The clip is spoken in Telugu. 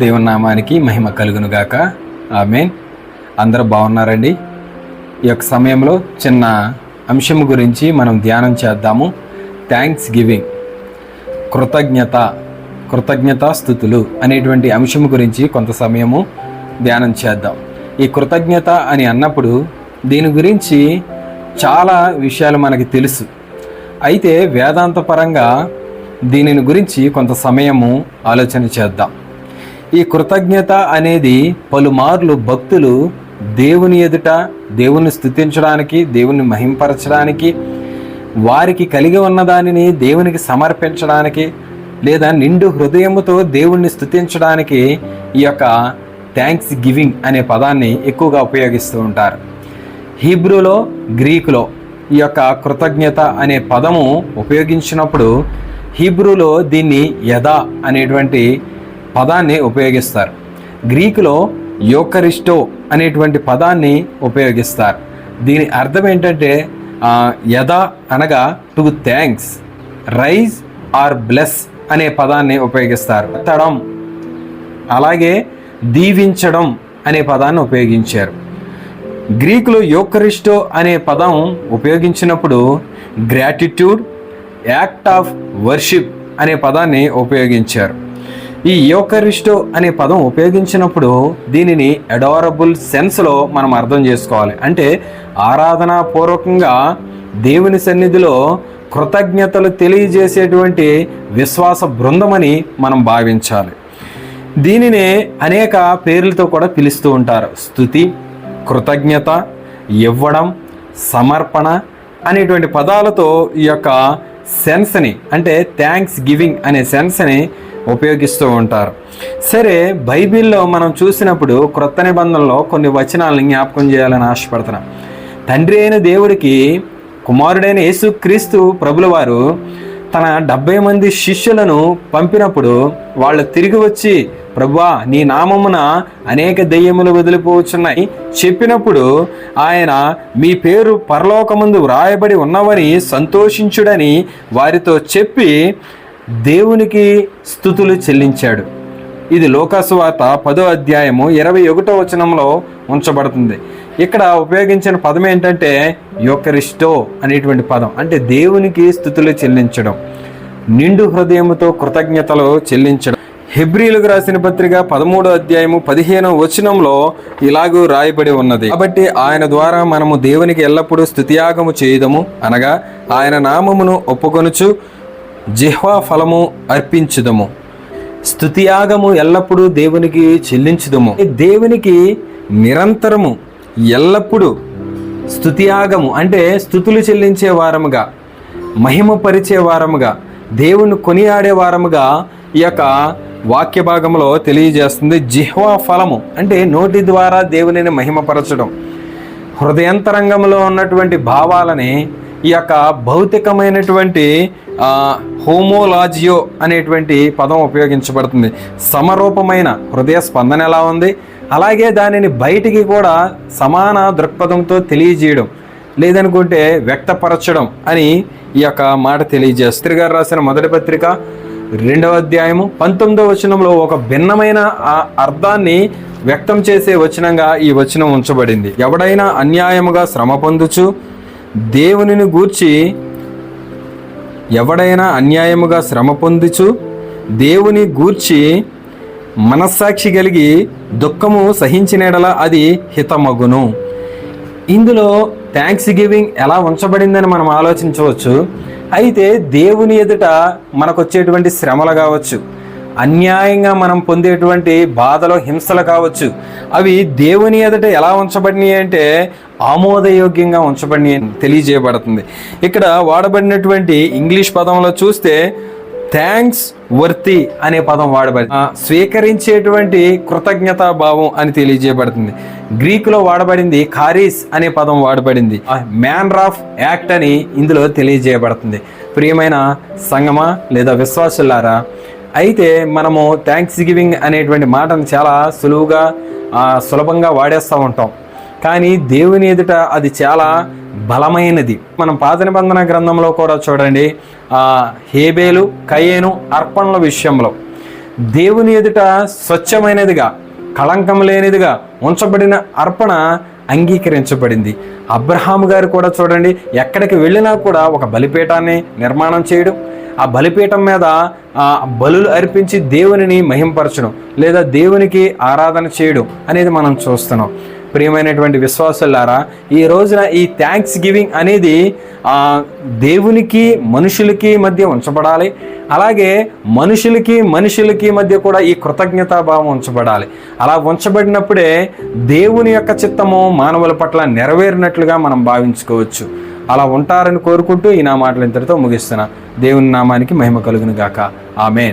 దేవుని నామానికి మహిమ కలుగును గాక ఆమెన్. అందరూ బాగున్నారండి? ఈ యొక్క సమయంలో చిన్న అంశం గురించి మనం ధ్యానం చేద్దాము. థ్యాంక్స్ గివింగ్ కృతజ్ఞత కృతజ్ఞత స్థుతులు అనేటువంటి అంశం గురించి కొంత సమయము ధ్యానం చేద్దాం. ఈ కృతజ్ఞత అని అన్నప్పుడు దీని గురించి చాలా విషయాలు మనకి తెలుసు. అయితే వేదాంతపరంగా దీనిని గురించి కొంత సమయము ఆలోచన చేద్దాం. ఈ కృతజ్ఞత అనేది పలుమార్లు భక్తులు దేవుని ఎదుట దేవుని స్థుతించడానికి దేవుని మహింపరచడానికి వారికి కలిగి ఉన్న దానిని దేవునికి సమర్పించడానికి లేదా నిండు హృదయముతో దేవుణ్ణి స్థుతించడానికి ఈ యొక్క థ్యాంక్స్ గివింగ్ అనే పదాన్ని ఎక్కువగా ఉపయోగిస్తూ ఉంటారు. హీబ్రూలో గ్రీకులో ఈ యొక్క కృతజ్ఞత అనే పదము ఉపయోగించినప్పుడు హీబ్రూలో దీన్ని యదా అనేటువంటి పదాన్ని ఉపయోగిస్తారు. గ్రీకులో యోకరిస్టో అనేటువంటి పదాన్ని ఉపయోగిస్తారు. దీని అర్థం ఏంటంటే ఆ, యథా అనగా to thanks raise or bless అనే పదాన్ని ఉపయోగిస్తారు. తడం అలాగే దీవించడం అనే పదాన్ని ఉపయోగించారు. గ్రీకులో యోకరిస్టో అనే పదం ఉపయోగించినప్పుడు గ్రాటిట్యూడ్ యాక్ట్ ఆఫ్ వర్షిప్ అనే పదాన్ని ఉపయోగించారు. ఈ యోకరిస్టో అనే పదం ఉపయోగించినప్పుడు దీనిని అడారబుల్ సెన్స్లో మనం అర్థం చేసుకోవాలి. అంటే ఆరాధనాపూర్వకంగా దేవుని సన్నిధిలో కృతజ్ఞతలు తెలియజేసేటువంటి విశ్వాస బృందమని మనం భావించాలి. దీనినే అనేక పేర్లతో కూడా పిలుస్తూ ఉంటారు. స్థుతి కృతజ్ఞత ఇవ్వడం సమర్పణ అనేటువంటి పదాలతో ఈ యొక్క సెన్స్ని అంటే థ్యాంక్స్ గివింగ్ అనే సెన్స్ని ఉపయోగిస్తూ ఉంటారు. సరే బైబిల్లో మనం చూసినప్పుడు క్రొత్త నిబంధనలో కొన్ని వచనాలను జ్ఞాపకం చేయాలని ఆశపడుతున్నాం. తండ్రి అయిన దేవుడికి కుమారుడైన యేసుక్రీస్తు ప్రభుల వారు తన డెబ్బై మంది శిష్యులను పంపినప్పుడు వాళ్ళు తిరిగి వచ్చి ప్రభువా నీ నామమున అనేక దెయ్యములు వదిలిపోవచ్చున్నాయి. చెప్పినప్పుడు ఆయన మీ పేరు పరలోకముందు వ్రాయబడి ఉన్నవని సంతోషించుడని వారితో చెప్పి దేవునికి స్థుతులు చెల్లించాడు. ఇది లోకాసువార్త పదో అధ్యాయము ఇరవై ఒకటో వచనంలో ఉంచబడుతుంది. ఇక్కడ ఉపయోగించిన పదం ఏంటంటే యోకరిస్టో అనేటువంటి పదం. అంటే దేవునికి స్థుతులు చెల్లించడం. నిండు హృదయముతో కృతజ్ఞతలు చెల్లించడం. హెబ్రిలకు రాసిన పత్రిక పదమూడో అధ్యాయము పదిహేనో వచనంలో ఇలాగూ రాయబడి ఉన్నది. కాబట్టి ఆయన ద్వారా మనము దేవునికి ఎల్లప్పుడూ స్థుతియాగము చేయదము. అనగా ఆయన నామమును ఒప్పుకొనుచు జిహ్వా ఫలము అర్పించుదము. స్థుతియాగము ఎల్లప్పుడూ దేవునికి చెల్లించుదము. దేవునికి నిరంతరము ఎల్లప్పుడూ స్థుతియాగము అంటే స్థుతులు చెల్లించే వారముగా మహిమపరిచే వారముగా దేవుని కొనియాడే వారముగా ఈ యొక్క వాక్య భాగంలో తెలియజేస్తుంది జిహ్వా ఫలము అంటే నోటి ద్వారా దేవునిని మహిమపరచడం. హృదయంతరంగంలో ఉన్నటువంటి భావాలని ఈ యొక్క భౌతికమైనటువంటి హోమోలాజియో అనేటువంటి పదం ఉపయోగించబడుతుంది. సమరూపమైన హృదయ స్పందన ఎలా ఉంది? అలాగే దానిని బయటికి కూడా సమాన దృక్పథంతో తెలియజేయడం లేదనుకుంటే వ్యక్తపరచడం అని ఈ యొక్క మాట తెలియజేస్తారు గారు రాసిన మొదటి పత్రిక రెండవ అధ్యాయము పంతొమ్మిదవ వచనంలో ఒక భిన్నమైన ఆ అర్థాన్ని వ్యక్తం చేసే వచనంగా ఈ వచనం ఉంచబడింది. ఎవడైనా అన్యాయముగా శ్రమ పొందుచు దేవునిని గూర్చి ఎవడైనా అన్యాయముగా శ్రమ పొందుచు దేవుని గూర్చి మనస్సాక్షి కలిగి దుఃఖము సహించినడల అది హితమగును. ఇందులో థ్యాంక్స్ గివింగ్ ఎలా ఉంచబడిందని మనం ఆలోచించవచ్చు? అయితే దేవుని ఎదుట మనకు వచ్చేటువంటి శ్రమలు కావచ్చు అన్యాయంగా మనం పొందేటువంటి బాధలు హింసలు కావచ్చు అవి దేవుని ఎదుట ఎలా ఉంచబడినాయి అంటే ఆమోదయోగ్యంగా ఉంచబడినాయి అని తెలియజేయబడుతుంది. ఇక్కడ వాడబడినటువంటి ఇంగ్లీష్ పదంలో చూస్తే థ్యాంక్స్ వర్తి అనే పదం వాడబడింది స్వీకరించేటువంటి కృతజ్ఞతా భావం అని తెలియజేయబడుతుంది. గ్రీకులో వాడబడింది ఖారీస్ అనే పదం వాడబడింది. మ్యాన్ ఆఫ్ యాక్ట్ అని ఇందులో తెలియజేయబడుతుంది. ప్రియమైన సంగమా లేదా విశ్వాసులారా అయితే మనము థ్యాంక్స్ గివింగ్ అనేటువంటి మాటను చాలా సులువుగా సులభంగా వాడేస్తూ ఉంటాం. కానీ దేవుని ఎదుట అది చాలా బలమైనది. మనం పాత నిబంధన గ్రంథంలో కూడా చూడండి హేబేలు కయేను అర్పణల విషయంలో. దేవుని ఎదుట స్వచ్ఛమైనదిగా కళంకం లేనిదిగా ఉంచబడిన అర్పణ అంగీకరించబడింది. అబ్రహాము గారు కూడా చూడండి ఎక్కడికి వెళ్ళినా కూడా ఒక బలిపీఠాన్ని నిర్మాణం చేయడం ఆ బలిపీఠం మీద ఆ బలులు అర్పించి దేవునిని మహింపరచడం లేదా దేవునికి ఆరాధన చేయడం అనేది మనం చూస్తున్నాం. ప్రియమైనటువంటి విశ్వాసులారా ఈ రోజున ఈ థ్యాంక్స్ గివింగ్ అనేది దేవునికి మనుషులకి మధ్య ఉంచబడాలి. అలాగే మనుషులకి మనుషులకి మధ్య కూడా ఈ కృతజ్ఞతాభావం ఉంచబడాలి. అలా ఉంచబడినప్పుడే దేవుని యొక్క చిత్తము మానవుల పట్ల నెరవేరినట్లుగా మనం భావించుకోవచ్చు. అలా ఉంటారని కోరుకుంటూ ఈ నా మాటలు ఇంతటితో ముగిస్తున్నా. దేవుని నామానికి మహిమ కలుగును గాక ఆమె